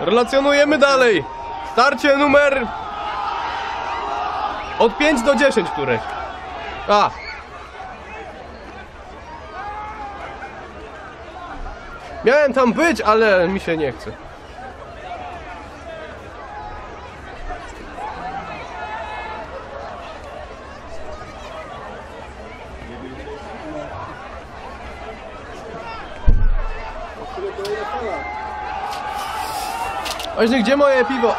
Relacjonujemy dalej. Starcie numer... Od 5 do 10, Turek. A. Miałem tam być, ale mi się nie chce. Właśnie, gdzie moje piwo?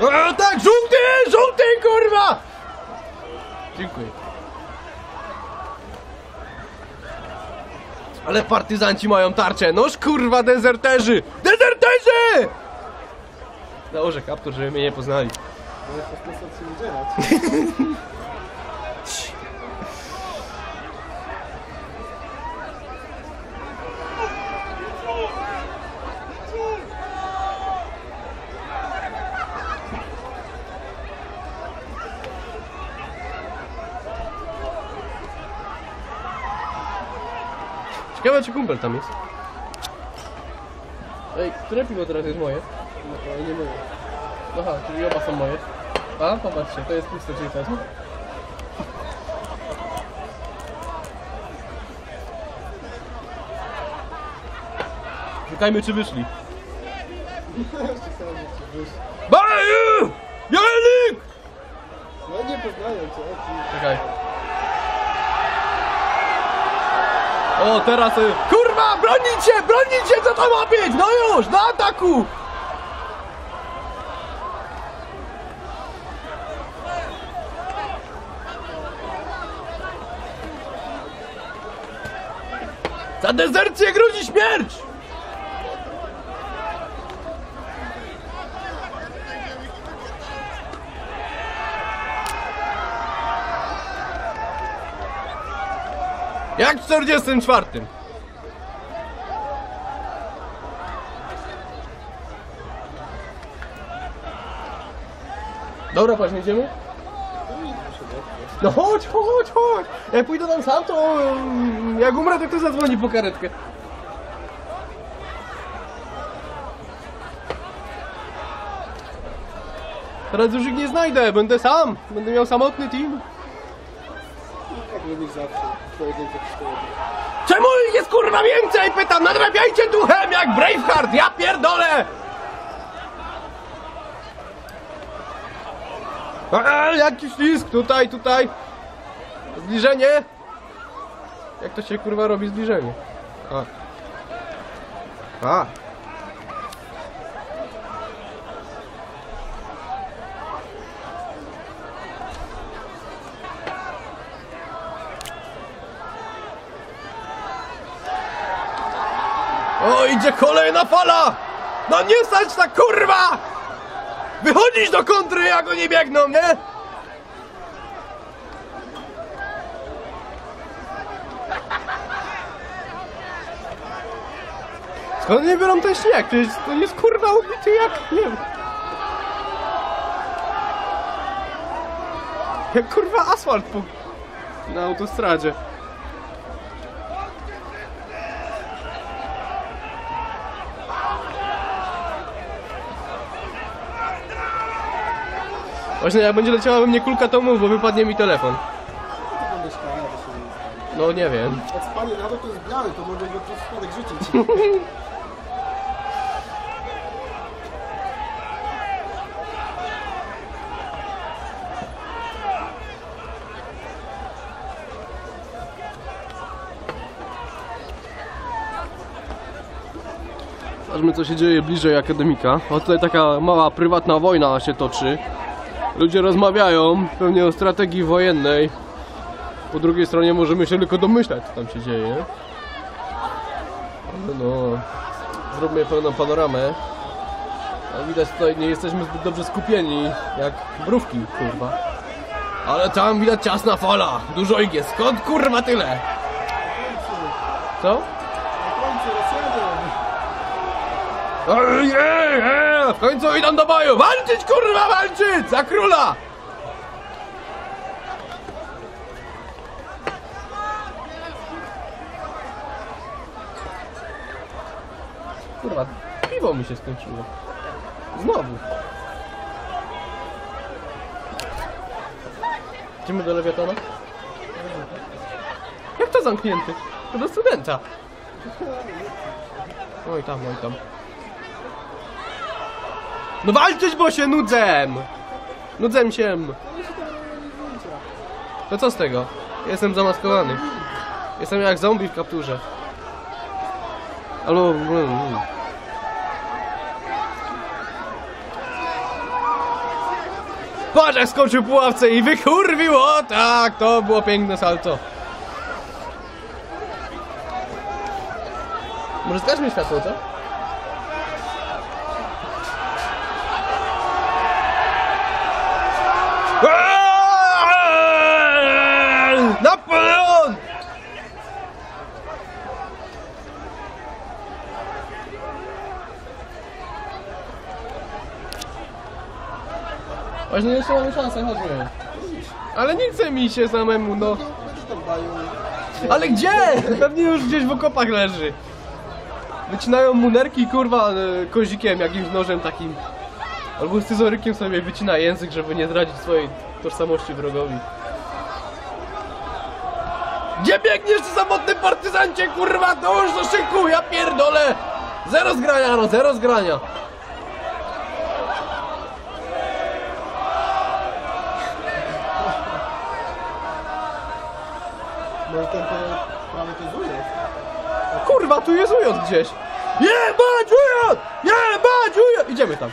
E, tak, żółty, żółty, kurwa! Dziękuję. Ale partyzanci mają tarczę. Noż kurwa, dezerterzy! Dezerterzy! Założę kaptur, żeby mnie nie poznali. Ciekawe, czy kumpel tam jest. Ej, które piwo teraz jest moje? No to nie moje. Aha, czyli oba są moje. A, popatrzcie, to jest puste, czyli to jest... Szukajmy, czy wyszli. Baju! Jelnik! No nie poznają cię. Czekaj. O, teraz... y, Kurwa, bronicie! Bronicie! Co to ma być? No już, na ataku! Za dezercję grozi śmierć! Jak w 44. Dobra, patrz, nie idziemy? No chodź, chodź, chodź! Jak pójdę tam sam, to mm, jak umrę, to kto zadzwoni po karetkę? Teraz już ich nie znajdę, będę sam. Będę miał samotny team. Zawsze. Czemu jest kurwa więcej? Pytam, nadrabiajcie duchem jak Braveheart, ja pierdolę! Eee, jaki ślisk, tutaj, tutaj. Zbliżenie. Jak to się kurwa robi zbliżenie? A. A. O, idzie kolejna fala! No nie stać ta kurwa! Wychodzisz do kontry, jak oni biegną, nie? Skąd nie biorą ten śnieg? Przecież to jest kurwa ubity jak, nie wiem. Jak kurwa asfalt po... na autostradzie. Właśnie jak będzie leciała we mnie kulka to mów, bo wypadnie mi telefon. No nie wiem. Jak spadnie na to, to jest biały, to mogę go przez spadek rzucić. Zobaczmy co się dzieje bliżej akademika. O tutaj taka mała prywatna wojna się toczy. Ludzie rozmawiają pewnie o strategii wojennej. Po drugiej stronie możemy się tylko domyślać co tam się dzieje. Ale no, zróbmy pełną panoramę. A widać tutaj nie jesteśmy zbyt dobrze skupieni, jak mrówki, kurwa. Ale tam widać ciasna fala, dużo ich jest. Skąd kurwa tyle? Co? Na końcu Rosjanie. W końcu idą do boju! Walczyć, kurwa, walczyć! Za króla! Kurwa, piwo mi się skończyło. Znowu. Idziemy do lewiatana? Jak to zamknięty? To do studenta. Oj tam, oj tam. No walczyć, bo się nudzę! Nudzę się. To co z tego? Jestem zamaskowany. Jestem jak zombie w kapturze. Albo... Patrz jak skoczył po ławce i wykurwił! O tak, to było piękne salto. Może zgaś mi światło, co? Właśnie jeszcze mamy szansę, chodźmy. Ale nie chce mi się samemu, no. Ale gdzie? Pewnie już gdzieś w okopach leży. Wycinają mu nerki, kurwa, e, kozikiem, jakimś nożem takim. Albo scyzorykiem sobie wycina język, żeby nie zdradzić swojej tożsamości wrogowi. Gdzie biegniesz, ty samotny partyzancie, kurwa? Dołóż do szyku, ja pierdolę! Zero zgrania, no, zero zgrania. Kurwa, tu jest ujot gdzieś. Jebać ujot! Jebać ujot! Idziemy tam.